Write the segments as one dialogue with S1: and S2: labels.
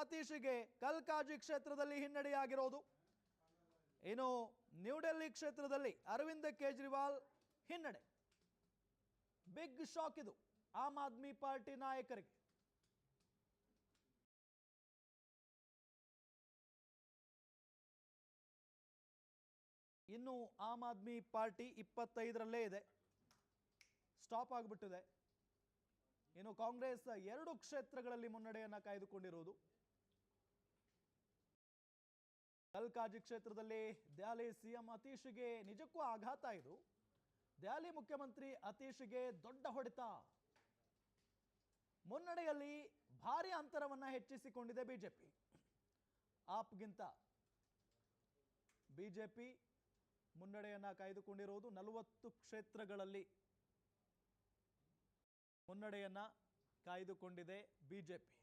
S1: ಅತೀಶಿಗೆ ಕಲ್ಕಾಜಿ ಕ್ಷೇತ್ರದಲ್ಲಿ ಹಿನ್ನಡೆಯಾಗಿರೋದು. ಇನ್ನು ನ್ಯೂಡೆಲ್ಲಿ ಕ್ಷೇತ್ರದಲ್ಲಿ ಅರವಿಂದ್ ಕೇಜ್ರಿವಾಲ್ ಹಿನ್ನಡೆ. ಬಿಗ್ ಶಾಕ್ ಇದು ಆಮ್ ಆದ್ಮಿ ಪಾರ್ಟಿ ನಾಯಕರಿಗೆ. ಇನ್ನು ಆಮ್ ಆದ್ಮಿ ಪಾರ್ಟಿ ಇಪ್ಪತ್ತೈದರಲ್ಲೇ ಇದೆ. ಸ್ಟಾಪ್ ಆಗಿಬಿಟ್ಟಿದೆ. ಇನ್ನು ಕಾಂಗ್ರೆಸ್ ಎರಡು ಕ್ಷೇತ್ರಗಳಲ್ಲಿ ಮುನ್ನಡೆಯನ್ನು ಕಾಯ್ದುಕೊಂಡಿರುವುದು. ಕಲ್ಕಾಜಿ ಕ್ಷೇತ್ರದಲ್ಲಿ ದೆಹಲಿ ಸಿಎಂ ಅತೀಶ್ಗೆ ನಿಜಕ್ಕೂ ಆಘಾತ ಇದು. ದೆಹಲಿ ಮುಖ್ಯಮಂತ್ರಿ ಅತೀಶ್ಗೆ ದೊಡ್ಡ ಹೊಡೆತ. ಮುನ್ನಡೆಯಲ್ಲಿ ಭಾರಿ ಅಂತರವನ್ನು ಹೆಚ್ಚಿಸಿಕೊಂಡಿದೆ ಬಿಜೆಪಿ. ಆಪ್ಗಿಂತ ಬಿಜೆಪಿ ಮುನ್ನಡೆಯನ್ನು ಕಾಯ್ದುಕೊಂಡಿರುವುದು ನಲವತ್ತು ಕ್ಷೇತ್ರಗಳಲ್ಲಿ ಮುನ್ನಡೆಯನ್ನ ಕಾಯ್ದುಕೊಂಡಿದೆ ಬಿಜೆಪಿ.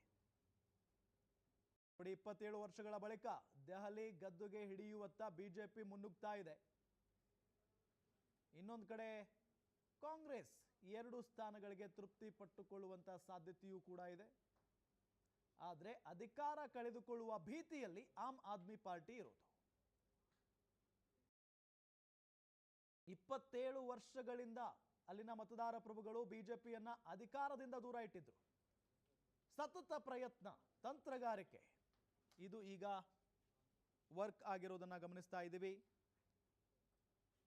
S1: ನೋಡಿ, ಇಪ್ಪತ್ತೇಳು ವರ್ಷಗಳ ಬಳಿಕ ದೆಹಲಿ ಗದ್ದುಗೆ ಹಿಡಿಯುವತ್ತ ಬಿಜೆಪಿ ಮುನ್ನುಗ್ತಾ ಇದೆ. ಇನ್ನೊಂದು ಕಡೆ ಕಾಂಗ್ರೆಸ್ ಎರಡು ಸ್ಥಾನಗಳಿಗೆ ತೃಪ್ತಿ ಪಟ್ಟುಕೊಳ್ಳುವಂಥ ಸಾಧ್ಯತೆಯೂ ಕೂಡ ಇದೆ. ಆದರೆ ಅಧಿಕಾರ ಕಳೆದುಕೊಳ್ಳುವ ಭೀತಿಯಲ್ಲಿ ಆಮ್ ಆದ್ಮಿ ಪಾರ್ಟಿ ಇರೋದು. ಇಪ್ಪತ್ತೇಳು ವರ್ಷಗಳಿಂದ ಅಲ್ಲಿನ ಮತದಾರ ಪ್ರಭುಗಳು ಬಿಜೆಪಿಯನ್ನ ಅಧಿಕಾರದಿಂದ ದೂರ ಇಟ್ಟಿದ್ರು. ಸತತ ಪ್ರಯತ್ನ, ತಂತ್ರಗಾರಿಕೆ ಇದು ಈಗ ವರ್ಕ್ ಆಗಿರೋದನ್ನ ಗಮನಿಸ್ತಾ ಇದ್ದೀವಿ.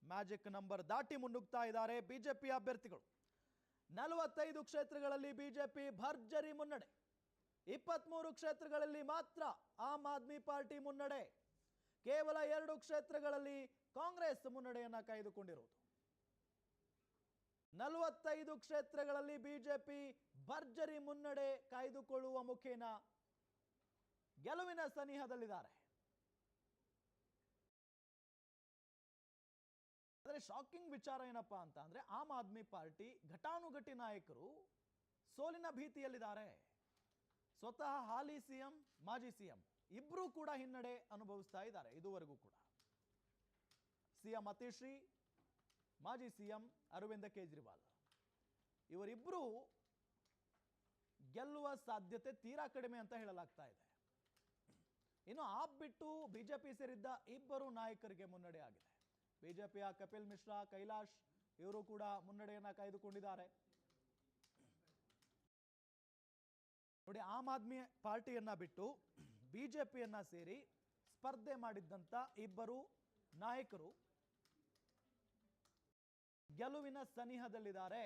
S1: ಮ್ಯಾಜಿಕ್ ನಂಬರ್ ದಾಟಿ ಮುನ್ನುಗ್ತಾ ಇದ್ದಾರೆ ಬಿಜೆಪಿ ಅಭ್ಯರ್ಥಿಗಳು. ನಲವತ್ತೈದು ಕ್ಷೇತ್ರಗಳಲ್ಲಿ ಬಿಜೆಪಿ ಭರ್ಜರಿ ಮುನ್ನಡೆ. ಇಪ್ಪತ್ಮೂರು ಕ್ಷೇತ್ರಗಳಲ್ಲಿ ಮಾತ್ರ ಆಮ್ ಆದ್ಮಿ ಪಾರ್ಟಿ ಮುನ್ನಡೆ. ಕೇವಲ ಎರಡು ಕ್ಷೇತ್ರಗಳಲ್ಲಿ ಕಾಂಗ್ರೆಸ್ ಮುನ್ನಡೆಯನ್ನ ಕಾಯ್ದುಕೊಂಡಿರುವುದು ನಲವತ್ತೈದು ಕ್ಷೇತ್ರಗಳಲ್ಲಿ ಬಿಜೆಪಿ ಭರ್ಜರಿ ಮುನ್ನಡೆ ಕಾಯ್ದುಕೊಳ್ಳುವ ಮುಖೇನ ಗೆಲುವಿನ ಸನಿಹದಲ್ಲಿದ್ದಾರೆ. ಆದರೆ ಶಾಕಿಂಗ್ ವಿಚಾರ ಏನಪ್ಪಾ ಅಂತ ಅಂದ್ರೆ ಆಮ್ ಆದ್ಮಿ ಪಾರ್ಟಿ ಘಟಾನುಘಟಿ ನಾಯಕರು ಸೋಲಿನ ಭೀತಿಯಲ್ಲಿದ್ದಾರೆ. ಸ್ವತಃ ಹಾಲಿ ಸಿಎಂ, ಮಾಜಿ ಸಿಎಂ ಇಬ್ಬರೂ ಕೂಡ ಹಿನ್ನಡೆ ಅನುಭವಿಸ್ತಾ ಇದ್ದಾರೆ, ಇದುವರೆಗೂ ಕೂಡ. ಸಿಎಂ ಅತಿಶ್ರೀ, ಮಾಜಿ ಸಿಎಂ ಅರವಿಂದ ಕೇಜ್ರಿವಾಲ್. ಇವರಿಬ್ಬರೂ ಗೆಲ್ಲುವ ಸಾಧ್ಯತೆ ತೀರಾ ಕಡಿಮೆ ಅಂತ ಹೇಳಲಾಗ್ತಾ ಇದೆ. ಇನ್ನು ಆಪ್ ಬಿಟ್ಟು ಬಿಜೆಪಿ ಸೇರಿದ್ದ ಇಬ್ಬರು ನಾಯಕರಿಗೆ ಮುನ್ನಡೆ ಆಗಿದೆ. ಬಿಜೆಪಿಯ ಕಪಿಲ್ ಮಿಶ್ರಾ, ಕೈಲಾಶ್ ಇವರು ಕೂಡ ಮುನ್ನಡೆಯನ್ನ ಕಾಯ್ದುಕೊಂಡಿದ್ದಾರೆ. ನೋಡಿ, ಆಮ್ ಆದ್ಮಿ ಪಾರ್ಟಿಯನ್ನ ಬಿಟ್ಟು ಬಿಜೆಪಿಯನ್ನ ಸೇರಿ ಸ್ಪರ್ಧೆ ಮಾಡಿದ್ದಂಥ ಇಬ್ಬರು ನಾಯಕರು ಗೆಲುವಿನ ಸನಿಹದಲ್ಲಿದ್ದಾರೆ.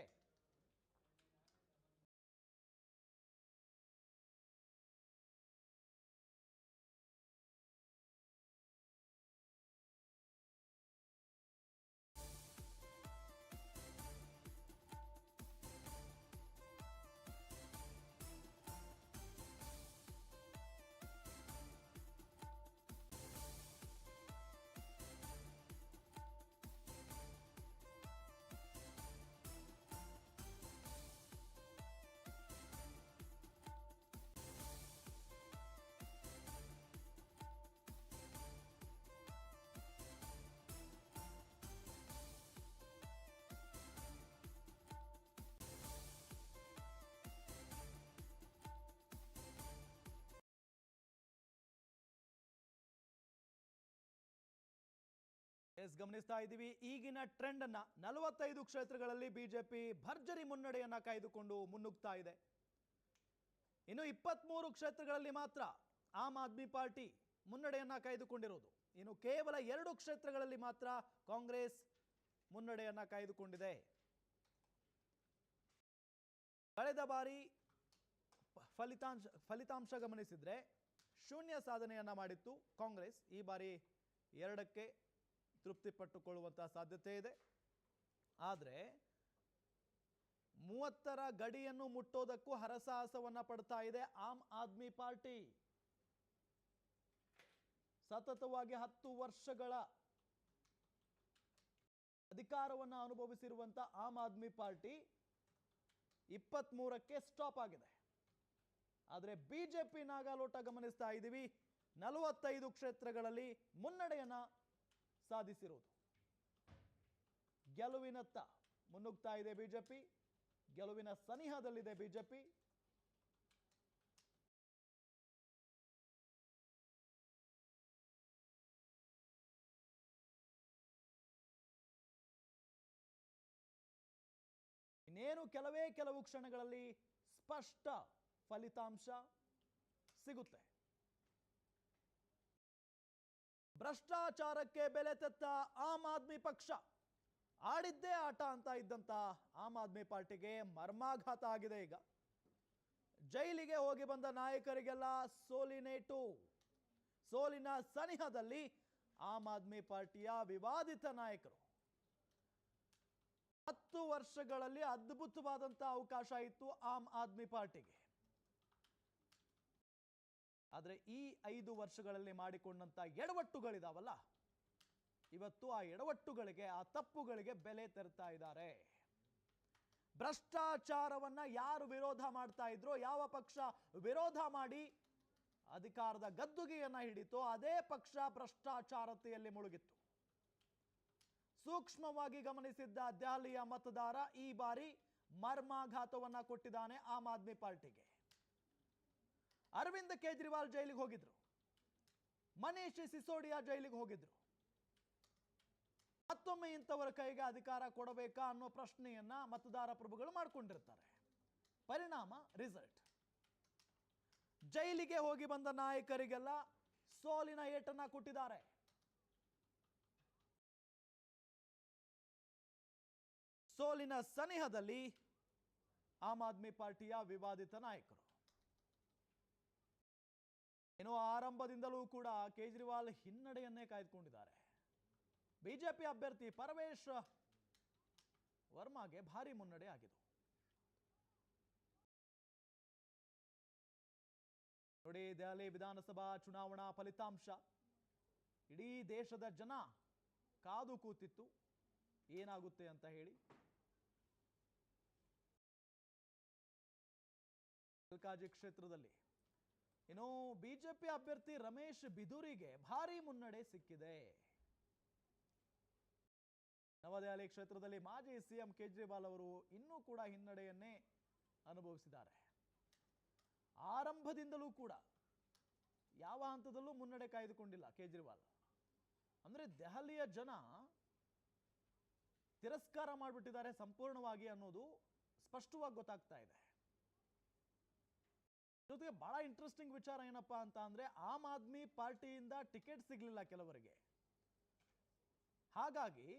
S1: ಎಸ್ ಗಮನಿಸ್ತಾ ಇದ್ದೀವಿ. ಈಗಿನ ಟ್ರೆಂಡ್ ಅನ್ನ ನಲವತ್ತೈದು ಕ್ಷೇತ್ರಗಳಲ್ಲಿ ಬಿಜೆಪಿ ಭರ್ಜರಿ ಮುನ್ನಡೆಯನ್ನ ಕಾಯ್ದುಕೊಂಡು ಮುನ್ನುಗ್ತಾ ಇದೆ. ಇನ್ನು ಇಪ್ಪತ್ಮೂರು ಕ್ಷೇತ್ರಗಳಲ್ಲಿ ಮಾತ್ರ ಆಮ್ ಆದ್ಮಿ ಪಾರ್ಟಿ ಮುನ್ನಡೆಯನ್ನ ಕಾಯ್ದುಕೊಂಡಿರೋದು. ಇನ್ನು ಕೇವಲ ಎರಡು ಕ್ಷೇತ್ರಗಳಲ್ಲಿ ಮಾತ್ರ ಕಾಂಗ್ರೆಸ್ ಮುನ್ನಡೆಯನ್ನ ಕಾಯ್ದುಕೊಂಡಿದೆ. ಕಳೆದ ಬಾರಿ ಫಲಿತಾಂಶ ಫಲಿತಾಂಶ ಗಮನಿಸಿದ್ರೆ ಶೂನ್ಯ ಸಾಧನೆಯನ್ನ ಮಾಡಿತ್ತು ಕಾಂಗ್ರೆಸ್. ಈ ಬಾರಿ ಎರಡಕ್ಕೆ ತೃಪ್ತಿಪಟ್ಟುಕೊಳ್ಳುವಂಥ ಸಾಧ್ಯತೆ ಇದೆ. ಆದರೆ ಮೂವತ್ತರ ಗಡಿಯನ್ನು ಮುಟ್ಟೋದಕ್ಕೂ ಹರಸಾಹಸವನ್ನ ಪಡ್ತಾ ಇದೆ ಆಮ್ ಆದ್ಮಿ ಪಾರ್ಟಿ. ಸತತವಾಗಿ ಹತ್ತು ವರ್ಷಗಳ ಅಧಿಕಾರವನ್ನು ಅನುಭವಿಸಿರುವಂಥ ಆಮ್ ಆದ್ಮಿ ಪಾರ್ಟಿ ಇಪ್ಪತ್ತ್ಮೂರಕ್ಕೆ ಸ್ಟಾಪ್ ಆಗಿದೆ. ಆದರೆ ಬಿಜೆಪಿ ನಾಗಾಲೋಟ ಗಮನಿಸ್ತಾ ಇದ್ದೀವಿ. ನಲವತ್ತೈದು ಕ್ಷೇತ್ರಗಳಲ್ಲಿ ಮುನ್ನಡೆಯನ್ನ ಸಾಧಿಸಿರುವುದು ಗೆಲುವಿನತ್ತ ಮುನ್ನುಗ್ತಾ ಇದೆ ಬಿಜೆಪಿ, ಗೆಲುವಿನ ಸನಿಹದಲ್ಲಿದೆ ಬಿಜೆಪಿ. ಇನ್ನೇನು ಕೆಲವೇ ಕೆಲವು ಕ್ಷಣಗಳಲ್ಲಿ ಸ್ಪಷ್ಟ ಫಲಿತಾಂಶ ಸಿಗುತ್ತೆ. ಭ್ರಷ್ಟಾಚಾರಕ್ಕೆ ಬೆಲೆ ತೆತ್ತ ಆಮ್ ಆದ್ಮಿ ಪಕ್ಷ. ಆಡಿದ್ದೇ ಆಟ ಅಂತ ಇದ್ದಂತ ಆಮ್ ಆದ್ಮಿ ಪಾರ್ಟಿಗೆ ಮರ್ಮಾಘಾತ ಆಗಿದೆ ಈಗ. ಜೈಲಿಗೆ ಹೋಗಿ ಬಂದ ನಾಯಕರಿಗೆಲ್ಲ ಸೋಲಿನೇಟು. ಸೋಲಿನ ಸನಿಹದಲ್ಲಿ ಆಮ್ ಆದ್ಮಿ ಪಾರ್ಟಿಯ ವಿವಾದಿತ ನಾಯಕರು. ಹತ್ತು ವರ್ಷಗಳಲ್ಲಿ ಅದ್ಭುತವಾದಂಥ ಅವಕಾಶ ಇತ್ತು ಆಮ್ ಆದ್ಮಿ ಪಾರ್ಟಿಗೆ. ಆದರೆ ಈ ಐದು ವರ್ಷಗಳಲ್ಲಿ ಮಾಡಿಕೊಂಡಂತ ಎಡವಟ್ಟುಗಳಿದಾವಲ್ಲ? ಇವತ್ತು ಆ ಎಡವಟ್ಟುಗಳಿಗೆ, ಆ ತಪ್ಪುಗಳಿಗೆ ಬೆಲೆ ತೆರ್ತಾ ಇದ್ದಾರೆ. ಭ್ರಷ್ಟಾಚಾರವನ್ನ ಯಾರು ವಿರೋಧ ಮಾಡ್ತಾ ಇದ್ರೋ, ಯಾವ ಪಕ್ಷ ವಿರೋಧ ಮಾಡಿ ಅಧಿಕಾರದ ಗದ್ದುಗೆಯನ್ನ ಹಿಡಿತೋ, ಅದೇ ಪಕ್ಷ ಭ್ರಷ್ಟಾಚಾರತೆಯಲ್ಲಿ ಮುಳುಗಿತ್ತು. ಸೂಕ್ಷ್ಮವಾಗಿ ಗಮನಿಸಿದ್ದ ದೆಹಲಿಯ ಮತದಾರ ಈ ಬಾರಿ ಮರ್ಮಾಘಾತವನ್ನ ಕೊಟ್ಟಿದ್ದಾನೆ ಆಮ್ ಆದ್ಮಿ ಪಾರ್ಟಿಗೆ. ಅರವಿಂದ್ ಕೇಜ್ರಿವಾಲ್ ಜೈಲಿಗೆ ಹೋಗಿದ್ರು. ಮನೀಶ್ ಸಿಸೋಡಿಯಾ ಜೈಲಿಗೆ ಹೋಗಿದ್ರು. ಮತ್ತೊಮ್ಮೆ ಇಂಥವರ ಕೈಗೆ ಅಧಿಕಾರ ಕೊಡಬೇಕಾ ಅನ್ನೋ ಪ್ರಶ್ನೆಯನ್ನ ಮತದಾರ ಪ್ರಭುಗಳು ಮಾಡಿಕೊಂಡಿರ್ತಾರೆ. ಪರಿಣಾಮ ರಿಸಲ್ಟ್ ಜೈಲಿಗೆ ಹೋಗಿ ಬಂದ ನಾಯಕರಿಗೆಲ್ಲ ಸೋಲಿನ ಏಟನ್ನ ಕೊಟ್ಟಿದ್ದಾರೆ. ಸೋಲಿನ ಸನಿಹದಲ್ಲಿ ಆಮ್ ಆದ್ಮಿ ಪಾರ್ಟಿಯ ವಿವಾದಿತ ನಾಯಕರು. ಇನ್ನು ಆರಂಭದಿಂದಲೂ ಕೂಡ ಕೇಜ್ರಿವಾಲ್ ಹಿನ್ನಡೆಯನ್ನೇ ಕಾಯ್ದುಕೊಂಡಿದ್ದಾರೆ. ಬಿಜೆಪಿ ಅಭ್ಯರ್ಥಿ ಪರಮೇಶ್ ವರ್ಮಾಗೆ ಭಾರಿ ಮುನ್ನಡೆ ಆಗಿದೆ ನೋಡಿ ದೆಹಲಿ ವಿಧಾನಸಭಾ ಚುನಾವಣಾ ಫಲಿತಾಂಶ. ಇಡೀ ದೇಶದ ಜನ ಕಾದು ಕೂತಿತ್ತು. ಏನಾಗುತ್ತೆ ಅಂತ ಹೇಳಿ. ಮಲ್ಕಾಜಿ ಕ್ಷೇತ್ರದಲ್ಲಿ ಇನ್ನು ಬಿಜೆಪಿ ಅಭ್ಯರ್ಥಿ ರಮೇಶ್ ಬಿದೂರಿಗೆ ಭಾರಿ ಮುನ್ನಡೆ ಸಿಕ್ಕಿದೆ. ನವದೆಹಲಿ ಕ್ಷೇತ್ರದಲ್ಲಿ ಮಾಜಿ ಸಿಎಂ ಕೇಜ್ರಿವಾಲ್ ಅವರು ಇನ್ನೂ ಕೂಡ ಹಿನ್ನಡೆಯನ್ನೇ ಅನುಭವಿಸಿದ್ದಾರೆ. ಆರಂಭದಿಂದಲೂ ಕೂಡ ಯಾವ ಹಂತದಲ್ಲೂ ಮುನ್ನಡೆ ಕಾಯ್ದುಕೊಂಡಿಲ್ಲ ಕೇಜ್ರಿವಾಲ್. ಅಂದ್ರೆ ದೆಹಲಿಯ ಜನ ತಿರಸ್ಕಾರ ಮಾಡಿಬಿಟ್ಟಿದ್ದಾರೆ ಸಂಪೂರ್ಣವಾಗಿ ಅನ್ನೋದು ಸ್ಪಷ್ಟವಾಗಿ ಗೊತ್ತಾಗ್ತಾ ಇದೆ. ಜೊತೆಗೆ ಬಹಳ ಇಂಟ್ರೆಸ್ಟಿಂಗ್ ವಿಚಾರ ಏನಪ್ಪಾ ಅಂತ ಅಂದ್ರೆ ಆಮ್ ಆದ್ಮಿ ಪಾರ್ಟಿಯಿಂದ ಟಿಕೆಟ್ ಸಿಗ್ಲಿಲ್ಲ ಕೆಲವರಿಗೆ. ಹಾಗಾಗಿ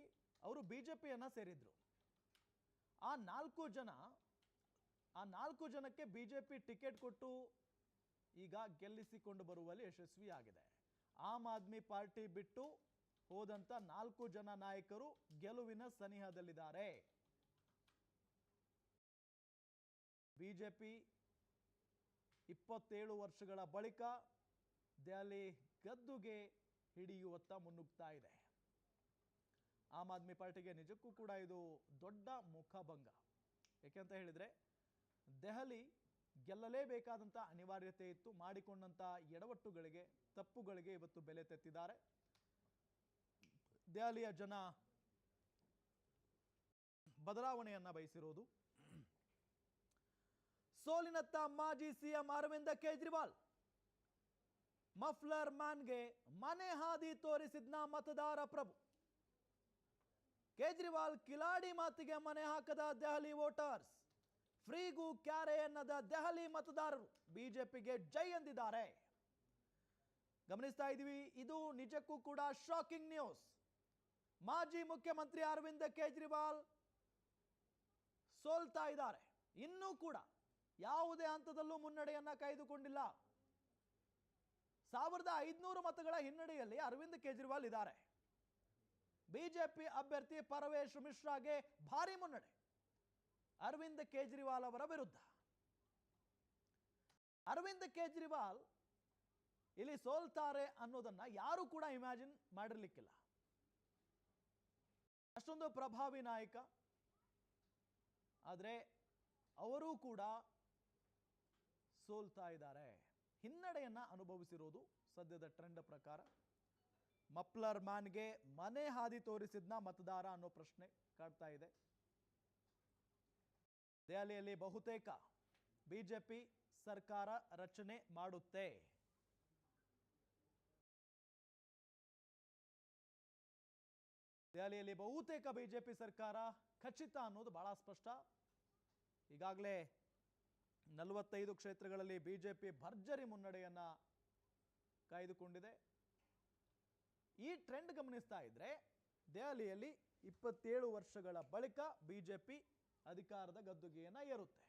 S1: ಅವರು ಬಿಜೆಪಿಯನ್ನ ಸೇರಿದ್ರು. ಆ ನಾಲ್ಕು ಜನ, ಆ ನಾಲ್ಕು ಜನಕ್ಕೆ ಬಿಜೆಪಿ ಟಿಕೆಟ್ ಕೊಟ್ಟು ಈಗ ಗೆಲ್ಲಿಸಿಕೊಂಡು ಬರುವಲ್ಲಿ ಯಶಸ್ವಿಯಾಗಿದೆ. ಆಮ್ ಆದ್ಮಿ ಪಾರ್ಟಿ ಬಿಟ್ಟು ಹೋದಂತ ನಾಲ್ಕು ಜನ ನಾಯಕರು ಗೆಲುವಿನ ಸನಿಹದಲ್ಲಿದ್ದಾರೆ. ಬಿಜೆಪಿ ಇಪ್ಪತ್ತೇಳು ವರ್ಷಗಳ ಬಳಿಕ ದೆಹಲಿ ಗದ್ದುಗೆ ಹಿಡಿಯುವತ್ತ ಮುನ್ನುಗ್ತಾ ಇದೆ. ಆಮ್ ಆದ್ಮಿ ಪಾರ್ಟಿಗೆ ನಿಜಕ್ಕೂ ಕೂಡ ಇದು ದೊಡ್ಡ ಮುಖಭಂಗ. ಏಕೆಂತ ಹೇಳಿದ್ರೆ, ದೆಹಲಿ ಗೆಲ್ಲಲೇಬೇಕಾದಂಥ ಅನಿವಾರ್ಯತೆ ಇತ್ತು. ಮಾಡಿಕೊಂಡಂಥ ಎಡವಟ್ಟುಗಳಿಗೆ, ತಪ್ಪುಗಳಿಗೆ ಇವತ್ತು ಬೆಲೆ ತೆತ್ತಿದ್ದಾರೆ. ದೆಹಲಿಯ ಜನ ಬದಲಾವಣೆಯನ್ನ ಬಯಸಿರೋದು. ಸೋಲಿನತ್ತ ಮಾಜಿ ಸಿಎಂ ಅರವಿಂದ ಕೇಜ್ರಿವಾಲ್. ಮಫ್ಲರ್ ಮ್ಯಾನ್ಗೆ ಮನೆ ಹಾದಿ ತೋರಿಸಿದ್ನ ಮತದಾರ ಪ್ರಭು. ಕೇಜ್ರಿವಾಲ್ ಕಿಲಾಡಿ ಮಾತಿಗೆ ಮನೆ ಹಾಕದ ದೆಹಲಿ ವೋಟರ್ಸ್. ಫ್ರೀಗೂ ಕ್ಯಾರೆ ಎನ್ನದ ದೆಹಲಿ ಮತದಾರರು ಬಿಜೆಪಿಗೆ ಜೈ ಎಂದಿದ್ದಾರೆ. ಗಮನಿಸ್ತಾ ಇದ್ದೀವಿ, ಇದು ನಿಜಕ್ಕೂ ಕೂಡ ಶಾಕಿಂಗ್ ನ್ಯೂಸ್ ಮಾಜಿ ಮುಖ್ಯಮಂತ್ರಿ ಅರವಿಂದ ಕೇಜ್ರಿವಾಲ್ ಸೋಲ್ತಾ ಇದ್ದಾರೆ, ಇನ್ನೂ ಕೂಡ. ಯಾವುದೇ ಹಂತದಲ್ಲೂ ಮುನ್ನಡೆಯನ್ನ ಕಾಯ್ದುಕೊಂಡಿಲ್ಲ. ಸಾವಿರದ ಐದುನೂರು ಮತಗಳ ಹಿನ್ನಡೆಯಲ್ಲಿ ಅರವಿಂದ್ ಕೇಜ್ರಿವಾಲ್ ಇದ್ದಾರೆ. ಬಿಜೆಪಿ ಅಭ್ಯರ್ಥಿ ಪರವೇಶ್ ಮಿಶ್ರಾಗೆ ಭಾರಿ ಮುನ್ನಡೆ. ಅರವಿಂದ್ ಕೇಜ್ರಿವಾಲ್ ಅವರ ವಿರುದ್ಧ. ಅರವಿಂದ್ ಕೇಜ್ರಿವಾಲ್ ಇಲ್ಲಿ ಸೋಲ್ತಾರೆ ಅನ್ನೋದನ್ನ ಯಾರು ಕೂಡ ಇಮ್ಯಾಜಿನ್ ಮಾಡಿರ್ಲಿಕ್ಕಿಲ್ಲ. ಅಷ್ಟೊಂದು ಪ್ರಭಾವಿ ನಾಯಕ. ಆದರೆ ಅವರೂ ಕೂಡ ಸೋಲ್ತಾ ಇದ್ದಾರೆ. ಹಿನ್ನಡೆಯನ್ನ ಅನುಭವಿಸಿರೋದು ಸದ್ಯದ ಟ್ರೆಂಡ್ ಪ್ರಕಾರ. ಮಪ್ಲರ್ ಮ್ಯಾನ್ಗೆ ಮನೆ ಹಾದಿ ತೋರಿಸಿದ್ನ ಮತದಾರ ಅನ್ನೋ ಪ್ರಶ್ನೆ ಕಾಡ್ತಾ ಇದೆ. ದೆಹಲಿಯಲ್ಲಿ ಬಹುತೇಕ ಬಿಜೆಪಿ ಸರ್ಕಾರ ರಚನೆ ಮಾಡುತ್ತೆ. ದೆಹಲಿಯಲ್ಲಿ ಬಹುತೇಕ ಬಿಜೆಪಿ ಸರ್ಕಾರ ಖಚಿತ ಅನ್ನೋದು ಬಹಳ ಸ್ಪಷ್ಟ. ಈಗಾಗಲೇ ನಲವತ್ತೈದು ಕ್ಷೇತ್ರಗಳಲ್ಲಿ ಬಿಜೆಪಿ ಭರ್ಜರಿ ಮುನ್ನಡೆಯನ್ನ ಕಾಯ್ದುಕೊಂಡಿದೆ. ಈ ಟ್ರೆಂಡ್ ಗಮನಿಸ್ತಾ ಇದ್ರೆ ದೆಹಲಿಯಲ್ಲಿ ಇಪ್ಪತ್ತೇಳು ವರ್ಷಗಳ ಬಳಿಕ ಬಿಜೆಪಿ ಅಧಿಕಾರದ ಗದ್ದುಗೆಯನ್ನ ಏರುತ್ತೆ.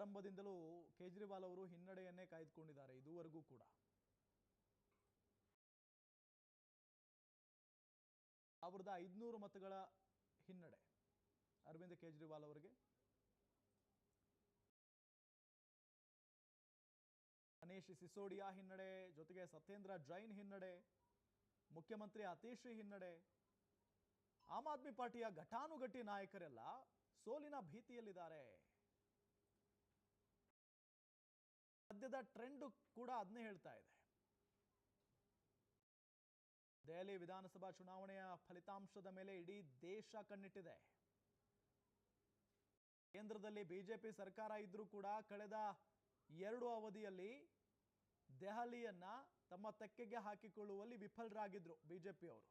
S1: ಆರಂಭದಿಂದಲೂ ಕೇಜ್ರಿವಾಲ್ ಅವರು ಹಿನ್ನಡೆಯನ್ನೇ ಕಾಯ್ದುಕೊಂಡಿದ್ದಾರೆ ಇದುವರೆಗೂ ಕೂಡ. ಸಾವಿರದ ಐದುನೂರು ಮತಗಳ ಹಿನ್ನಡೆ. ಅರವಿಂದ್ ಕೇಜ್ರಿವಾಲ್ ಅವರಿಗೆ. ಮನೀಶ್ ಸಿಸೋಡಿಯಾ ಹಿನ್ನಡೆ, ಜೊತೆಗೆ ಸತ್ಯೇಂದ್ರ ಜೈನ್ ಹಿನ್ನಡೆ, ಮುಖ್ಯಮಂತ್ರಿ ಅತೀಶ್ ಹಿನ್ನಡೆ. ಆಮ್ ಆದ್ಮಿ ಪಾರ್ಟಿಯ ಘಟಾನುಘಟಿ ನಾಯಕರೆಲ್ಲ ಸೋಲಿನ ಭೀತಿಯಲ್ಲಿದ್ದಾರೆ. ಸದ್ಯದ ಟ್ರೆಂಡ್ ಕೂಡ ಅದನ್ನೇ ಹೇಳ್ತಾ ಇದೆ. ದೆಹಲಿ ವಿಧಾನಸಭಾ ಚುನಾವಣೆಯ ಫಲಿತಾಂಶದ ಮೇಲೆ ಇಡೀ ದೇಶ ಕಣ್ಣಿಟ್ಟಿದೆ. ಕೇಂದ್ರದಲ್ಲಿ ಬಿಜೆಪಿ ಸರ್ಕಾರ ಇದ್ರೂ ಕೂಡ ಕಳೆದ ಎರಡು ಅವಧಿಯಲ್ಲಿ ದೆಹಲಿಯನ್ನ ತಮ್ಮ ತೆಕ್ಕೆಗೆ ಹಾಕಿಕೊಳ್ಳುವಲ್ಲಿ ವಿಫಲರಾಗಿದ್ರು ಬಿಜೆಪಿಯವರು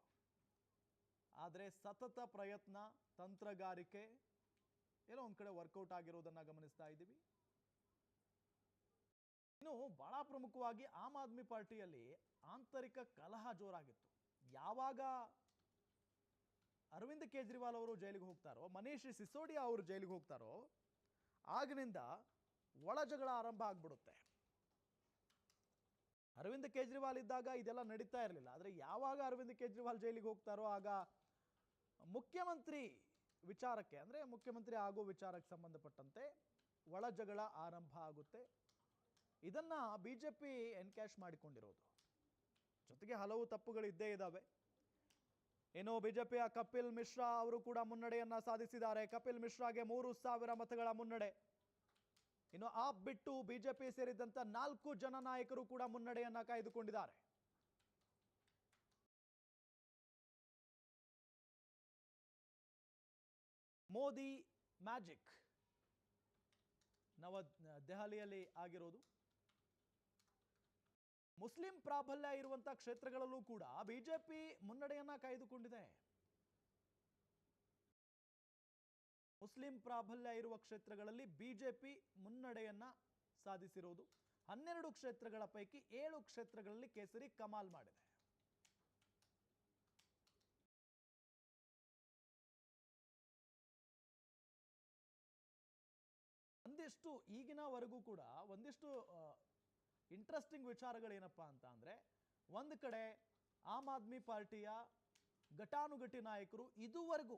S1: ಆದರೆ ಸತತ ಪ್ರಯತ್ನ, ತಂತ್ರಗಾರಿಕೆ, ಏನೋ ಒಂದ್ ಕಡೆ ವರ್ಕೌಟ್ ಆಗಿರೋದನ್ನ ಗಮನಿಸ್ತಾ ಇದ್ದೀವಿ. ಇನ್ನು ಬಹಳ ಪ್ರಮುಖವಾಗಿ ಆಮ್ ಆದ್ಮಿ ಪಾರ್ಟಿಯಲ್ಲಿ ಆಂತರಿಕ ಕಲಹ ಜೋರಾಗಿತ್ತು. ಯಾವಾಗ ಅರವಿಂದ್ ಕೇಜ್ರಿವಾಲ್ ಅವರು ಜೈಲಿಗೆ ಹೋಗ್ತಾರೋ, ಮನೀಶ್ ಸಿಸೋಡಿಯಾ ಅವರು ಜೈಲಿಗೆ ಹೋಗ್ತಾರೋ, ಆಗಿನಿಂದ ಒಳ ಜಗಳ ಆರಂಭ ಆಗ್ಬಿಡುತ್ತೆ. ಅರವಿಂದ್ ಕೇಜ್ರಿವಾಲ್ ಇದ್ದಾಗ ಇದೆಲ್ಲ ನಡೀತಾ ಇರಲಿಲ್ಲ. ಆದರೆ ಯಾವಾಗ ಅರವಿಂದ್ ಕೇಜ್ರಿವಾಲ್ ಜೈಲಿಗೆ ಹೋಗ್ತಾರೋ, ಆಗ ಮುಖ್ಯಮಂತ್ರಿ ವಿಚಾರಕ್ಕೆ, ಅಂದರೆ ಮುಖ್ಯಮಂತ್ರಿ ಆಗೋ ವಿಚಾರಕ್ಕೆ ಸಂಬಂಧಪಟ್ಟಂತೆ ಒಳ ಜಗಳ ಆರಂಭ ಆಗುತ್ತೆ. ಇದನ್ನ ಬಿಜೆಪಿ ಎನ್ಕ್ಯಾಶ್ ಮಾಡಿಕೊಂಡಿರೋದು. ಜೊತೆಗೆ ಹಲವು ತಪ್ಪುಗಳು ಇದ್ದೇ ಇದ್ದಾವೆ ಇನ್ನು ಬಿಜೆಪಿಯ ಕಪಿಲ್ ಮಿಶ್ರಾ ಅವರು ಕೂಡ ಮುನ್ನಡೆಯನ್ನ ಸಾಧಿಸಿದ್ದಾರೆ. ಕಪಿಲ್ ಮಿಶ್ರಾಗೆ ಮೂರು ಸಾವಿರ ಮತಗಳ ಮುನ್ನಡೆ. ಇನ್ನು ಆಪ್ ಬಿಟ್ಟು ಬಿಜೆಪಿ ಸೇರಿದಂತ ನಾಲ್ಕು ಜನ ನಾಯಕರು ಕೂಡ ಮುನ್ನಡೆಯನ್ನ ಕಾಯ್ದುಕೊಂಡಿದ್ದಾರೆ. ಮೋದಿ ಮ್ಯಾಜಿಕ್. ನವ ದೆಹಲಿಯಲ್ಲಿ ಆಗಿರೋದು. ಮುಸ್ಲಿಂ ಪ್ರಾಬಲ್ಯ ಇರುವಂತಹ ಕ್ಷೇತ್ರಗಳಲ್ಲೂ ಕೂಡ ಬಿಜೆಪಿ ಮುನ್ನಡೆಯನ್ನ ಕಾಯ್ದುಕೊಂಡಿದೆ. ಮುಸ್ಲಿಂ ಪ್ರಾಬಲ್ಯ ಇರುವ ಕ್ಷೇತ್ರಗಳಲ್ಲಿ ಬಿಜೆಪಿ ಮುನ್ನಡೆಯನ್ನ ಸಾಧಿಸಿರುವುದು ಹನ್ನೆರಡು ಕ್ಷೇತ್ರಗಳ ಪೈಕಿ ಏಳು ಕ್ಷೇತ್ರಗಳಲ್ಲಿ ಕೇಸರಿ ಕಮಾಲ್ ಮಾಡಿದೆ. ಒಂದಿಷ್ಟು ಈಗಿನವರೆಗೂ ಕೂಡ, ಒಂದಿಷ್ಟು ಇಂಟ್ರೆಸ್ಟಿಂಗ್ ವಿಚಾರಗಳೇನಪ್ಪ ಅಂತ ಅಂದರೆ, ಒಂದು ಕಡೆ ಆಮ್ ಆದ್ಮಿ ಪಾರ್ಟಿಯ ಘಟಾನುಘಟಿ ನಾಯಕರು ಇದುವರೆಗೂ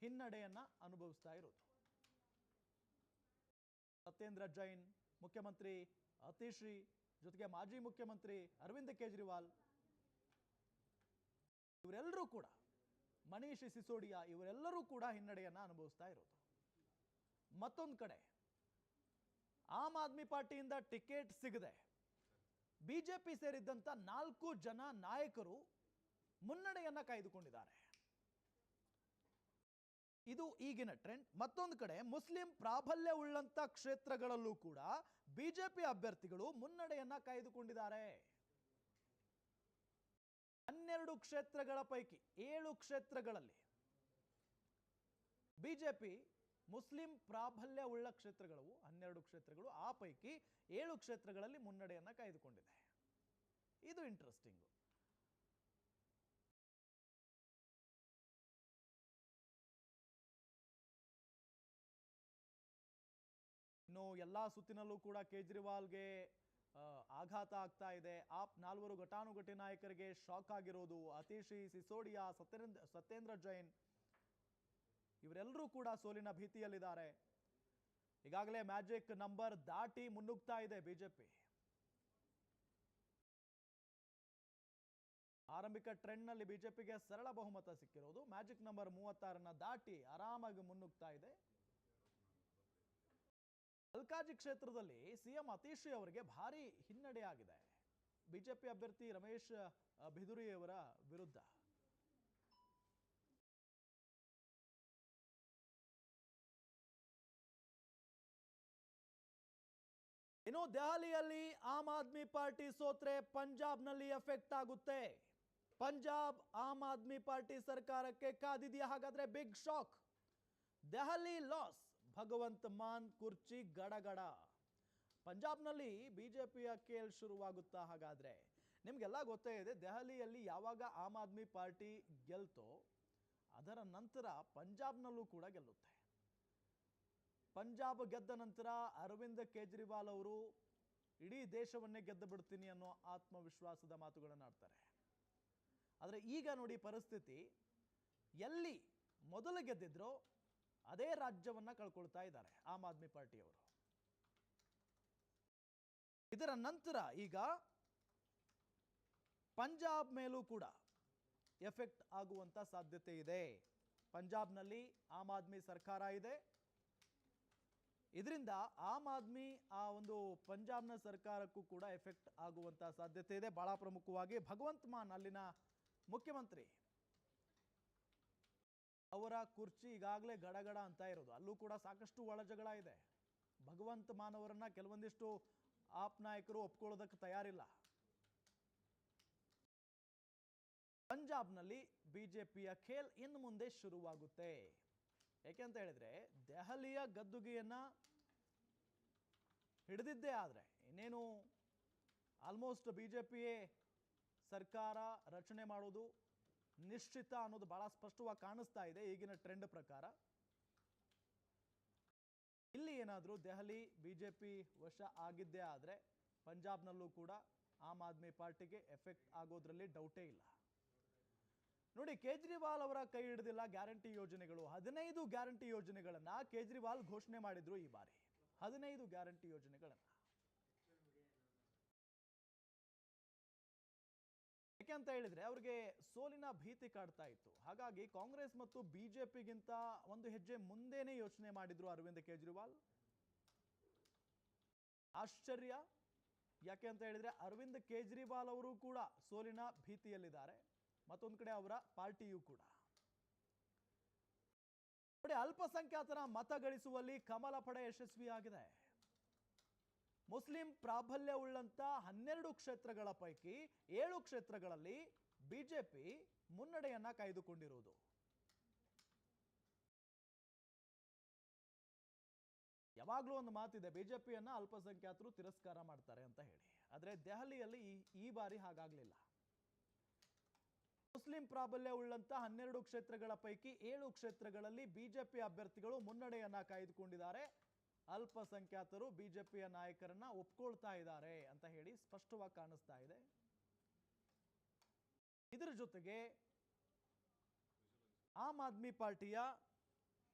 S1: ಹಿನ್ನಡೆಯನ್ನ ಅನುಭವಿಸ್ತಾ ಇರೋದು. ಸತ್ಯೇಂದ್ರ ಜೈನ್, ಮುಖ್ಯಮಂತ್ರಿ ಅತೀಶ್ರಿ, ಜೊತೆಗೆ ಮಾಜಿ ಮುಖ್ಯಮಂತ್ರಿ ಅರವಿಂದ್ ಕೇಜ್ರಿವಾಲ್, ಇವರೆಲ್ಲರೂ ಕೂಡ, ಮನೀಶ್ ಸಿಸೋಡಿಯಾ ಇವರೆಲ್ಲರೂ ಕೂಡ ಹಿನ್ನಡೆಯನ್ನ ಅನುಭವಿಸ್ತಾ ಇರೋದು. ಮತ್ತೊಂದು ಕಡೆ ಆಮ್ ಆದ್ಮಿ ಪಾರ್ಟಿಯಿಂದ ಟಿಕೆಟ್ ಸಿಗದೆ ಬಿಜೆಪಿ ಸೇರಿದ್ದಂತ ನಾಲ್ಕು ಜನ ನಾಯಕರು ಮುನ್ನಡೆಯನ್ನ ಕಾಯ್ದುಕೊಂಡಿದ್ದಾರೆ. ಇದು ಈಗಿನ ಟ್ರೆಂಡ್. ಮತ್ತೊಂದು ಕಡೆ ಮುಸ್ಲಿಂ ಪ್ರಾಬಲ್ಯ ಉಳ್ಳಂತ ಕ್ಷೇತ್ರಗಳಲ್ಲೂ ಕೂಡ ಬಿಜೆಪಿ ಅಭ್ಯರ್ಥಿಗಳು ಮುನ್ನಡೆಯನ್ನ ಕಾಯ್ದುಕೊಂಡಿದ್ದಾರೆ. ಹನ್ನೆರಡು ಕ್ಷೇತ್ರಗಳ ಪೈಕಿ ಏಳು ಕ್ಷೇತ್ರಗಳಲ್ಲಿ ಬಿಜೆಪಿ ಮುಸ್ಲಿಂ ಪ್ರಾಬಲ್ಯ ಉಳ್ಳ ಕ್ಷೇತ್ರಗಳು, ಹನ್ನೆರಡು ಕ್ಷೇತ್ರಗಳು, ಆ ಪೈಕಿ ಏಳು ಕ್ಷೇತ್ರಗಳಲ್ಲಿ ಮುನ್ನಡೆಯನ್ನ ಕಾಯ್ದುಕೊಂಡಿದೆ. ಇದು ಇಂಟ್ರೆಸ್ಟಿಂಗು ಇನ್ನು ಎಲ್ಲಾ ಸುತ್ತಿನಲ್ಲೂ ಕೂಡ ಕೇಜ್ರಿವಾಲ್ಗೆ ಆಘಾತ ಆಗ್ತಾ ಇದೆ. ಆಪ್ ನಾಲ್ವರು ಘಟಾನುಘಟಿ ನಾಯಕರಿಗೆ ಶಾಕ್ ಆಗಿರೋದು. ಅತೀಶಿ ಸಿಸೋಡಿಯಾ, ಸತ್ಯೇಂದ್ರ ಸತ್ಯೇಂದ್ರ ಜೈನ್ ಇವರೆಲ್ಲರೂ ಕೂಡ ಸೋಲಿನ ಭೀತಿಯಲ್ಲಿದ್ದಾರೆ. ಈಗಾಗಲೇ ಮ್ಯಾಜಿಕ್ ನಂಬರ್ ದಾಟಿ ಮುನ್ನುಗ್ತಾ ಇದೆ ಬಿಜೆಪಿ. ಆರಂಭಿಕ ಟ್ರೆಂಡ್ನಲ್ಲಿ ಬಿಜೆಪಿಗೆ ಸರಳ ಬಹುಮತ ಸಿಕ್ಕಿರೋದು. ಮ್ಯಾಜಿಕ್ ನಂಬರ್ ಮೂವತ್ತಾರನ್ನ ದಾಟಿ ಆರಾಮಾಗಿ ಮುನ್ನುಗ್ತಾ ಇದೆ. ಅಲ್ಕಾಜಿ ಕ್ಷೇತ್ರದಲ್ಲಿ ಸಿಎಂ ಅತೀಶ್ ಅವರಿಗೆ ಭಾರಿ ಹಿನ್ನಡೆಯಾಗಿದೆ ಬಿಜೆಪಿ ಅಭ್ಯರ್ಥಿ ರಮೇಶ್ ಬಿದುರಿಯವರ ವಿರುದ್ಧ. ಇನ್ನು ದೆಹಲಿಯಲ್ಲಿ ಆಮ್ ಆದ್ಮಿ ಪಾರ್ಟಿ ಸೋತ್ರೆ ಪಂಜಾಬ್ನಲ್ಲಿ ಎಫೆಕ್ಟ್ ಆಗುತ್ತೆ. ಪಂಜಾಬ್ ಆಮ್ ಆದ್ಮಿ ಪಾರ್ಟಿ ಸರ್ಕಾರಕ್ಕೆ ಕಾದಿದೆಯಾ ಹಾಗಾದ್ರೆ ಬಿಗ್ ಶಾಕ್. ದೆಹಲಿ ಲಾಸ್, ಭಗವಂತ ಮಾನ್ ಕುರ್ಚಿ ಗಡಗಡ. ಪಂಜಾಬ್ನಲ್ಲಿ ಬಿಜೆಪಿಯ ಕೇಲ್ ಶುರುವಾಗುತ್ತಾ ಹಾಗಾದ್ರೆ. ನಿಮಗೆಲ್ಲ ಗೊತ್ತೇ ಇದೆ, ದೆಹಲಿಯಲ್ಲಿ ಯಾವಾಗ ಆಮ್ ಆದ್ಮಿ ಪಾರ್ಟಿ ಗೆಲ್ತೋ ಅದರ ನಂತರ ಪಂಜಾಬ್ನಲ್ಲೂ ಕೂಡ ಗೆಲ್ಲುತ್ತೆ. ಪಂಜಾಬ್ ಗೆದ್ದ ನಂತರ ಅರವಿಂದ್ ಕೇಜ್ರಿವಾಲ್ ಅವರು, ಇಡೀ ದೇಶವನ್ನೇ ಗೆದ್ದು ಬಿಡ್ತೀನಿ ಅನ್ನೋ ಆತ್ಮವಿಶ್ವಾಸದ ಮಾತುಗಳನ್ನು ಆಡ್ತಾರೆ. ಆದರೆ ಈಗ ನೋಡಿ ಪರಿಸ್ಥಿತಿ, ಎಲ್ಲಿ ಮೊದಲು ಗೆದ್ದಿದ್ರೋ ಅದೇ ರಾಜ್ಯವನ್ನ ಕಳ್ಕೊಳ್ತಾ ಇದ್ದಾರೆ ಆಮ್ ಆದ್ಮಿ ಪಾರ್ಟಿಯವರು. ಇದರ ನಂತರ ಈಗ ಪಂಜಾಬ್ ಮೇಲೂ ಕೂಡ ಎಫೆಕ್ಟ್ ಆಗುವಂತ ಸಾಧ್ಯತೆ ಇದೆ. ಪಂಜಾಬ್ನಲ್ಲಿ ಆಮ್ ಆದ್ಮಿ ಸರ್ಕಾರ ಇದೆ. ಇದರಿಂದ ಆಮ್ ಆದ್ಮಿ ಆ ಒಂದು ಪಂಜಾಬ್ನ ಸರ್ಕಾರಕ್ಕೂ ಕೂಡ ಎಫೆಕ್ಟ್ ಆಗುವಂತ ಸಾಧ್ಯತೆ ಇದೆ. ಬಹಳ ಪ್ರಮುಖವಾಗಿ ಭಗವಂತ್ ಮಾನ್ ಅಲ್ಲಿನ ಮುಖ್ಯಮಂತ್ರಿ. ಅವರ ಕುರ್ಚಿ ಈಗಾಗಲೇ ಗಡಗಡ ಅಂತ ಇರೋದು. ಅಲ್ಲೂ ಕೂಡ ಸಾಕಷ್ಟು ಒಳಜಗಳ ಇದೆ. ಭಗವಂತ್ ಮಾನ್ ಅವರನ್ನ ಕೆಲವೊಂದಿಷ್ಟು ಆಪ್ ನಾಯಕರು ಒಪ್ಕೊಳ್ಳೋದಕ್ಕೆ ತಯಾರಿಲ್ಲ. ಪಂಜಾಬ್ನಲ್ಲಿ ಬಿಜೆಪಿಯ ಖೇಲ್ ಇನ್ನು ಮುಂದೆ ಶುರುವಾಗುತ್ತೆ. ಯಾಕೆಂತ ಹೇಳಿದ್ರೆ ದೆಹಲಿಯ ಗದ್ದುಗೆಯನ್ನ ಹಿಡಿದಿದ್ದೇ ಆದರೆ ಇನ್ನೇನು ಆಲ್ಮೋಸ್ಟ್ ಬಿಜೆಪಿಯೇ ಸರ್ಕಾರ ರಚನೆ ಮಾಡೋದು ನಿಶ್ಚಿತ ಅನ್ನೋದು ಬಹಳ ಸ್ಪಷ್ಟವಾಗಿ ಕಾಣಿಸ್ತಾ ಇದೆ ಈಗಿನ ಟ್ರೆಂಡ್ ಪ್ರಕಾರ. ಇಲ್ಲಿ ಏನಾದರೂ ದೆಹಲಿ ಬಿಜೆಪಿ ವಶ ಆಗಿದ್ದೇ ಆದರೆ ಪಂಜಾಬ್ನಲ್ಲೂ ಕೂಡ ಆಮ್ ಆದ್ಮಿ ಪಾರ್ಟಿಗೆ ಎಫೆಕ್ಟ್ ಆಗೋದ್ರಲ್ಲಿ ಡೌಟೇ ಇಲ್ಲ. ನೋಡಿ, ಕೇಜ್ರಿವಾಲ್ ಅವರ ಕೈ ಹಿಡಿದಿಲ್ಲ ಗ್ಯಾರಂಟಿ ಯೋಜನೆಗಳು. ಹದಿನೈದು ಗ್ಯಾರಂಟಿ ಯೋಜನೆಗಳನ್ನ ಕೇಜ್ರಿವಾಲ್ ಘೋಷಣೆ ಮಾಡಿದ್ರು ಈ ಬಾರಿ. ಹದಿನೈದು ಗ್ಯಾರಂಟಿ ಯೋಜನೆಗಳನ್ನ. ಯಾಕೆಂತ ಹೇಳಿದ್ರೆ, ಅವ್ರಿಗೆ ಸೋಲಿನ ಭೀತಿ ಕಾಡ್ತಾ ಇತ್ತು. ಹಾಗಾಗಿ ಕಾಂಗ್ರೆಸ್ ಮತ್ತು ಬಿಜೆಪಿಗಿಂತ ಒಂದು ಹೆಜ್ಜೆ ಮುಂದೇನೆ ಯೋಚನೆ ಮಾಡಿದ್ರು ಅರವಿಂದ್ ಕೇಜ್ರಿವಾಲ್. ಆಶ್ಚರ್ಯ. ಯಾಕೆ ಅಂತ ಹೇಳಿದ್ರೆ, ಅರವಿಂದ್ ಕೇಜ್ರಿವಾಲ್ ಅವರು ಕೂಡ ಸೋಲಿನ ಭೀತಿಯಲ್ಲಿದ್ದಾರೆ. ಮತ್ತೊಂದು ಕಡೆ ಅವರ ಪಾರ್ಟಿಯೂ ಕೂಡ. ನೋಡಿ ಅಲ್ಪಸಂಖ್ಯಾತರ ಮತ ಗಳಿಸುವಲ್ಲಿ ಕಮಲ ಪಡೆ ಯಶಸ್ವಿಯಾಗಿದೆ. ಮುಸ್ಲಿಂ ಪ್ರಾಬಲ್ಯ ಉಳ್ಳಂತ ಹನ್ನೆರಡು ಕ್ಷೇತ್ರಗಳ ಪೈಕಿ ಏಳು ಕ್ಷೇತ್ರಗಳಲ್ಲಿ ಬಿಜೆಪಿ ಮುನ್ನಡೆಯನ್ನ ಕಾಯ್ದುಕೊಂಡಿರುವುದು. ಯಾವಾಗಲೂ ಒಂದು ಮಾತಿದೆ, ಬಿಜೆಪಿಯನ್ನ ಅಲ್ಪಸಂಖ್ಯಾತರು ತಿರಸ್ಕಾರ ಮಾಡ್ತಾರೆ ಅಂತ ಹೇಳಿ. ಆದರೆ ದೆಹಲಿಯಲ್ಲಿ ಈ ಈ ಬಾರಿ ಹಾಗಾಗ್ಲಿಲ್ಲ. ಮುಸ್ಲಿಂ ಪ್ರಾಬಲ್ಯ ಉಳ್ಳಂತಹ ಹನ್ನೆರಡು ಕ್ಷೇತ್ರಗಳ ಪೈಕಿ ಏಳು ಕ್ಷೇತ್ರಗಳಲ್ಲಿ ಬಿಜೆಪಿ ಅಭ್ಯರ್ಥಿಗಳು ಮುನ್ನಡೆಯನ್ನ ಕಾಯ್ದುಕೊಂಡಿದ್ದಾರೆ. ಅಲ್ಪಸಂಖ್ಯಾತರು ಬಿಜೆಪಿಯ ನಾಯಕರನ್ನ ಒಪ್ಕೊಳ್ತಾ ಇದ್ದಾರೆ ಅಂತ ಹೇಳಿ ಸ್ಪಷ್ಟವಾಗಿ ಕಾಣಿಸ್ತಾ ಇದೆ. ಇದರ ಜೊತೆಗೆ ಆಮ್ ಆದ್ಮಿ ಪಾರ್ಟಿಯ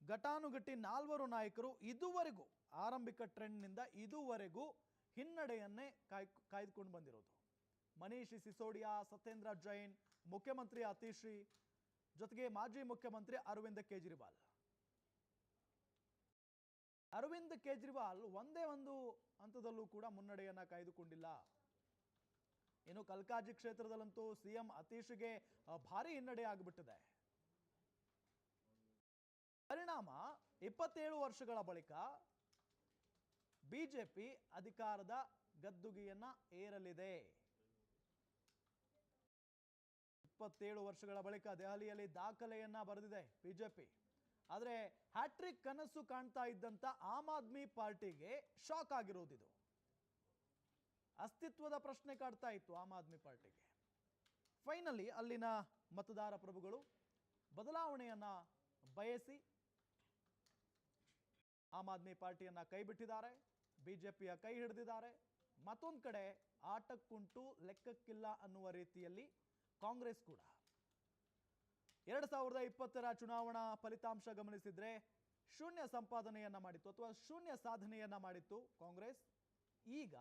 S1: ಘಟಾನುಘಟಿ ನಾಲ್ವರು ನಾಯಕರು ಇದುವರೆಗೂ, ಆರಂಭಿಕ ಟ್ರೆಂಡ್ನಿಂದ ಇದುವರೆಗೂ ಹಿನ್ನಡೆಯನ್ನೇ ಕಾಯ್, ಕಾಯ್ದುಕೊಂಡು ಬಂದಿರೋದು. ಮನೀಶ್ ಸಿಸೋಡಿಯಾ, ಸತ್ಯೇಂದ್ರ ಜೈನ್ ಮುಖ್ಯಮಂತ್ರಿ ಅತೀಶಿ ಜೊತೆಗೆ ಮಾಜಿ ಮುಖ್ಯಮಂತ್ರಿ ಅರವಿಂದ್ ಕೇಜ್ರಿವಾಲ್. ಅರವಿಂದ್ ಕೇಜ್ರಿವಾಲ್ ಒಂದೇ ಒಂದು ಹಂತದಲ್ಲೂ ಕೂಡ ಮುನ್ನಡೆಯನ್ನ ಕಾಯ್ದುಕೊಂಡಿಲ್ಲ. ಇನ್ನು ಕಲ್ಕಾಜಿ ಕ್ಷೇತ್ರದಲ್ಲಂತೂ ಸಿಎಂ ಅತೀಶ್ಗೆ ಭಾರಿ ಹಿನ್ನಡೆ ಆಗಿಬಿಟ್ಟಿದೆ. ಪರಿಣಾಮ ಇಪ್ಪತ್ತೇಳು ವರ್ಷಗಳ ಬಳಿಕ ಬಿಜೆಪಿ ಅಧಿಕಾರದ ಗದ್ದುಗೆಯನ್ನ ಏರಲಿದೆ. ಇಪ್ಪತ್ತೇಳು ವರ್ಷಗಳ ಬಳಿಕ ದೆಹಲಿಯಲ್ಲಿ ದಾಖಲೆಯನ್ನ ಬರೆದಿದೆ ಬಿಜೆಪಿ. ಆದರೆ ಹ್ಯಾಟ್ರಿಕ್ ಕನಸು ಕಾಣ್ತಾ ಇದ್ದಂತ ಆಮ್ ಆದ್ಮಿ ಪಾರ್ಟಿಗೆ ಶಾಕ್ ಆಗಿರೋದಿದು ಅಸ್ತಿತ್ವದ ಪ್ರಶ್ನೆ ಕಾಡ್ತಾ ಇತ್ತು ಆಮ್ ಆದ್ಮಿ ಪಾರ್ಟಿಗೆ. ಫೈನಲಿ ಅಲ್ಲಿನ ಮತದಾರ ಪ್ರಭುಗಳು ಬದಲಾವಣೆಯನ್ನ ಬಯಸಿ ಆಮ್ ಆದ್ಮಿ ಪಾರ್ಟಿಯನ್ನ ಕೈಬಿಟ್ಟಿದ್ದಾರೆ ಬಿಜೆಪಿಯ ಕೈ ಹಿಡಿದಿದ್ದಾರೆ, ಮತ್ತೊಂದು ಕಡೆ ಆಟಕ್ಕುಂಟು ಲೆಕ್ಕಕ್ಕಿಲ್ಲ ಅನ್ನುವ ರೀತಿಯಲ್ಲಿ ಕಾಂಗ್ರೆಸ್ ಕೂಡ. ಎರಡು ಸಾವಿರದ ಇಪ್ಪತ್ತರ ಚುನಾವಣಾ ಫಲಿತಾಂಶ ಗಮನಿಸಿದ್ರೆ ಶೂನ್ಯ ಸಂಪಾದನೆಯನ್ನ ಮಾಡಿತ್ತು ಅಥವಾ ಶೂನ್ಯ ಸಾಧನೆಯನ್ನ ಮಾಡಿತ್ತು ಕಾಂಗ್ರೆಸ್. ಈಗ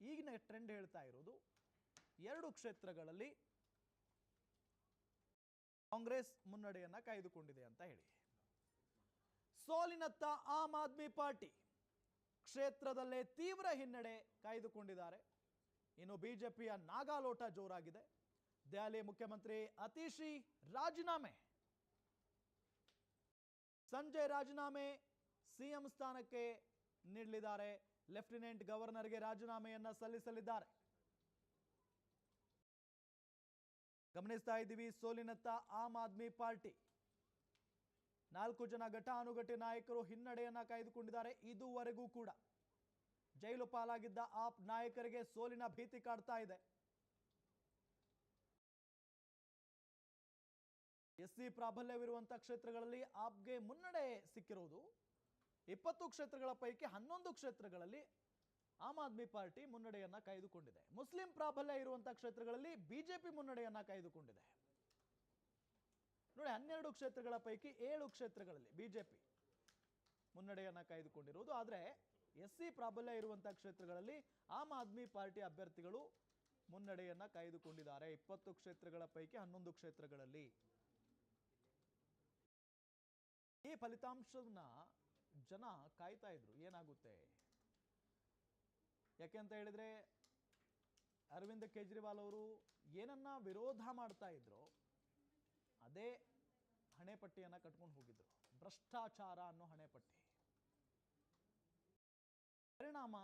S1: ಈಗಿನ ಟ್ರೆಂಡ್ ಹೇಳ್ತಾ ಇರೋದು ಎರಡು ಕ್ಷೇತ್ರಗಳಲ್ಲಿ ಕಾಂಗ್ರೆಸ್ ಮುನ್ನಡೆಯನ್ನ ಕಾಯ್ದುಕೊಂಡಿದೆ ಅಂತ ಹೇಳಿ. ಸೋಲಿನತ್ತ ಆಮ್ ಆದ್ಮಿ ಪಾರ್ಟಿ ಕ್ಷೇತ್ರದಲ್ಲೇ ತೀವ್ರ ಹಿನ್ನಡೆ ಕಾಯ್ದುಕೊಂಡಿದ್ದಾರೆ. ಇನ್ನು ಬಿಜೆಪಿಯ ನಾಗಾಲೋಟ ಜೋರಾಗಿದೆ. ದೆಹಲಿ ಮುಖ್ಯಮಂತ್ರಿ ಅತೀಶಿ ರಾಜೀನಾಮೆ. ಸಂಜಯ್ ರಾಜೀನಾಮೆ ಸಿಎಂ ಸ್ಥಾನಕ್ಕೆ ನೀಡಲಿದ್ದಾರೆ. ಲೆಫ್ಟಿನೆಂಟ್ ಗವರ್ನರ್ಗೆ ರಾಜೀನಾಮೆಯನ್ನ ಸಲ್ಲಿಸಲಿದ್ದಾರೆ. ಗಮನಿಸ್ತಾ ಇದ್ದೀವಿ, ಸೋಲಿನತ್ತ ಆಮ್ ಆದ್ಮಿ ಪಾರ್ಟಿ. ನಾಲ್ಕು ಜನ ಘಟಾನುಘಟಿ ನಾಯಕರು ಹಿನ್ನಡೆಯನ್ನ ಕಾಯ್ದುಕೊಂಡಿದ್ದಾರೆ, ಇದುವರೆಗೂ ಕೂಡ. ಜೈಲು ಪಾಲಾಗಿದ್ದ ಆಪ್ ನಾಯಕರಿಗೆ ಸೋಲಿನ ಭೀತಿ ಕಾಡ್ತಾ ಇದೆ. ಎಸ್ಸಿ ಪ್ರಾಬಲ್ಯವಿರುವಂಥ ಕ್ಷೇತ್ರಗಳಲ್ಲಿ ಆಪ್ಗೆ ಮುನ್ನಡೆ ಸಿಕ್ಕಿರುವುದು. ಇಪ್ಪತ್ತು ಕ್ಷೇತ್ರಗಳ ಪೈಕಿ ಹನ್ನೊಂದು ಕ್ಷೇತ್ರಗಳಲ್ಲಿ ಆಮ್ ಆದ್ಮಿ ಪಾರ್ಟಿ ಮುನ್ನಡೆಯನ್ನ ಕಾಯ್ದುಕೊಂಡಿದೆ. ಮುಸ್ಲಿಂ ಪ್ರಾಬಲ್ಯ ಇರುವಂಥ ಕ್ಷೇತ್ರಗಳಲ್ಲಿ ಬಿಜೆಪಿ ಮುನ್ನಡೆಯನ್ನ ಕಾಯ್ದುಕೊಂಡಿದೆ. ನೋಡಿ, ಹನ್ನೆರಡು ಕ್ಷೇತ್ರಗಳ ಪೈಕಿ ಏಳು ಕ್ಷೇತ್ರಗಳಲ್ಲಿ ಬಿಜೆಪಿ ಮುನ್ನಡೆಯನ್ನ ಕಾಯ್ದುಕೊಂಡಿರುವುದು. ಆದರೆ ಎಸ್ ಸಿ ಪ್ರಾಬಲ್ಯ ಇರುವಂಥ ಕ್ಷೇತ್ರಗಳಲ್ಲಿ ಆಮ್ ಆದ್ಮಿ ಪಾರ್ಟಿ ಅಭ್ಯರ್ಥಿಗಳು ಮುನ್ನಡೆಯನ್ನ ಕಾಯ್ದುಕೊಂಡಿದ್ದಾರೆ. ಇಪ್ಪತ್ತು ಕ್ಷೇತ್ರಗಳ ಪೈಕಿ ಹನ್ನೊಂದು ಕ್ಷೇತ್ರಗಳಲ್ಲಿ. ಈ ಫಲಿತಾಂಶವನ್ನು ಜನ ಕಾಯ್ತಾ ಇದ್ರು. ಏನಾಗುತ್ತೆ? ಯಾಕೆಂತ ಹೇಳಿದ್ರೆ, ಅರವಿಂದ್ ಕೇಜ್ರಿವಾಲ್ ಅವರು ಏನನ್ನ ವಿರೋಧ ಮಾಡ್ತಾ ಇದ್ರು, ಅದೇ ಹಣೆಪಟ್ಟಿಯನ್ನ ಕಟ್ಕೊಂಡು ಹೋಗಿದ್ರು. ಭ್ರಷ್ಟಾಚಾರ ಅನ್ನೋ ಹಣೆಪಟ್ಟಿ ಪರಿಣಾಮ